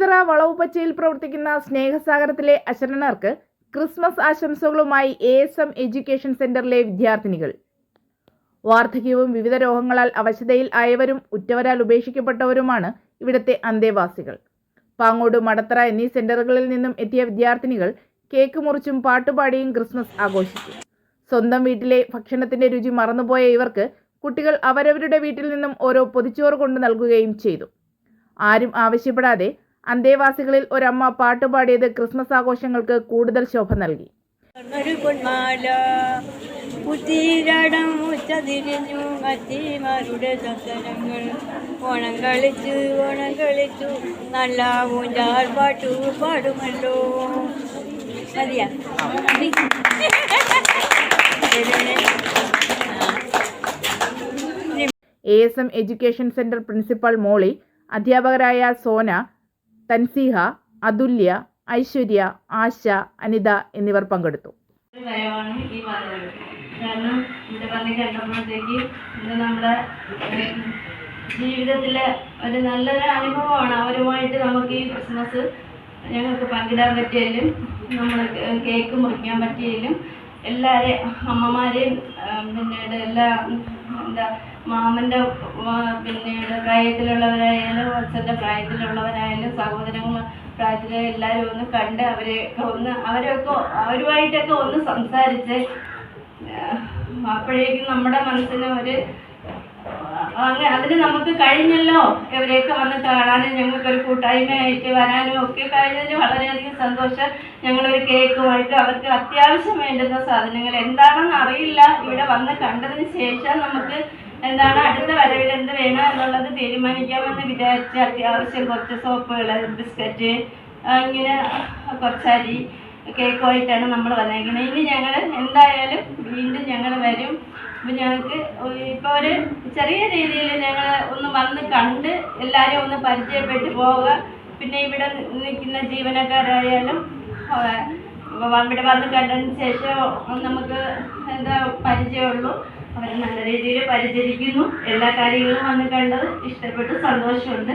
ചിതറ വളവുപച്ചയിൽ പ്രവർത്തിക്കുന്ന സ്നേഹസാഗരത്തിലെ അശരണർക്ക് ക്രിസ്മസ് ആശംസകളുമായി എ എസ് എം എഡ്യൂക്കേഷൻ സെന്ററിലെ വിദ്യാർത്ഥിനികൾ. വാർദ്ധക്യവും വിവിധ രോഗങ്ങളാൽ അവശതയിൽ ആയവരും ഉറ്റവരാൽ ഉപേക്ഷിക്കപ്പെട്ടവരുമാണ് ഇവിടുത്തെ അന്തേവാസികൾ. പാങ്ങോട് മടത്തറ എന്നീ സെന്ററുകളിൽ നിന്നും എത്തിയ വിദ്യാർത്ഥിനികൾ കേക്ക് മുറിച്ചും പാട്ടുപാടിയും ക്രിസ്മസ് ആഘോഷിച്ചു. സ്വന്തം വീട്ടിലെ ഭക്ഷണത്തിന്റെ രുചി മറന്നുപോയ ഇവർക്ക് കുട്ടികൾ അവരവരുടെ വീട്ടിൽ നിന്നും ഓരോ പൊതിച്ചോറ് കൊണ്ട് നൽകുകയും ചെയ്തു. ആരും ആവശ്യപ്പെടാതെ അന്തേവാസികളിൽ ഒരമ്മ പാട്ടുപാടിയത് ക്രിസ്മസ് ആഘോഷങ്ങൾക്ക് കൂടുതൽ ശോഭ നൽകി. ഓണം കളിച്ചു ഓണം കളിച്ചു. നല്ല ഊഞ്ചാൽ പാട്ടു പാടുമല്ലോ. മതിയാ? A S M education centre principal Molly അധ്യാപകരായ സോന തൻസീഹ അതുല്യ ഐശ്വര്യ ആശ അനിത എന്നിവർ പങ്കെടുത്തു. ജീവിതത്തിലെ ഒരു നല്ലൊരു അനുഭവമാണ് അവരുമായിട്ട് നമുക്ക് ഈ ക്രിസ്മസ് ഞങ്ങൾക്ക് പങ്കിടാൻ പറ്റിയാലും നമ്മൾ കേക്ക് മുറിക്കാൻ പറ്റിയാലും എല്ലാവരെയും അമ്മമാരെയും പിന്നീട് എല്ലാ എന്താ മാമന്റെ പിന്നീട് പ്രായത്തിലുള്ളവരായാലും അച്ഛന്റെ പ്രായത്തിലുള്ളവരായാലും സഹോദരങ്ങൾ പ്രായത്തിലെ എല്ലാവരും ഒന്ന് കണ്ട് അവരെയൊക്കെ ഒന്ന് അവരൊക്കെ അവരുമായിട്ടൊക്കെ ഒന്ന് സംസാരിച്ച് അപ്പോഴേക്കും നമ്മുടെ മനസ്സിന് ഒരു അങ്ങനെ അതിന് നമുക്ക് കഴിഞ്ഞല്ലോ. ഇവരെയൊക്കെ വന്ന് കാണാനും ഞങ്ങൾക്കൊരു കൂട്ടായ്മയായിട്ട് വരാനും ഒക്കെ കഴിഞ്ഞതിന് വളരെയധികം സന്തോഷം. ഞങ്ങളൊരു കേക്കുമായിട്ട് അവർക്ക് അത്യാവശ്യം വേണ്ടുന്ന സാധനങ്ങൾ എന്താണെന്ന് അറിയില്ല. ഇവിടെ വന്ന് കണ്ടതിന് ശേഷം നമുക്ക് എന്താണ് അടുത്ത വരവിൽ എന്ത് വേണം എന്നുള്ളത് തീരുമാനിക്കാമെന്ന് വിചാരിച്ച് അത്യാവശ്യം കുറച്ച് സോപ്പുകൾ ബിസ്ക്കറ്റ് ഇങ്ങനെ കുറച്ച് അരി കേക്കുമായിട്ടാണ് നമ്മൾ വന്നേക്കുന്നത്. ഇനി ഞങ്ങൾ എന്തായാലും വീണ്ടും ഞങ്ങൾ വരും. അപ്പം ഞങ്ങൾക്ക് ഇപ്പോൾ ഒരു ചെറിയ രീതിയിൽ ഞങ്ങൾ ഒന്ന് വന്ന് കണ്ട് എല്ലാവരെയും ഒന്ന് പരിചയപ്പെട്ട് പോവുക. പിന്നെ ഇവിടെ നിൽക്കുന്ന ജീവനക്കാരായാലും ഇവിടെ വന്ന് കണ്ടതിന് ശേഷം നമുക്ക് എന്താ പരിചയമുള്ളൂ. അവർ നല്ല രീതിയിൽ പരിചരിക്കുന്നു. എല്ലാ കാര്യങ്ങളും വന്ന് കണ്ടത് ഇഷ്ടപ്പെട്ടു സന്തോഷമുണ്ട്.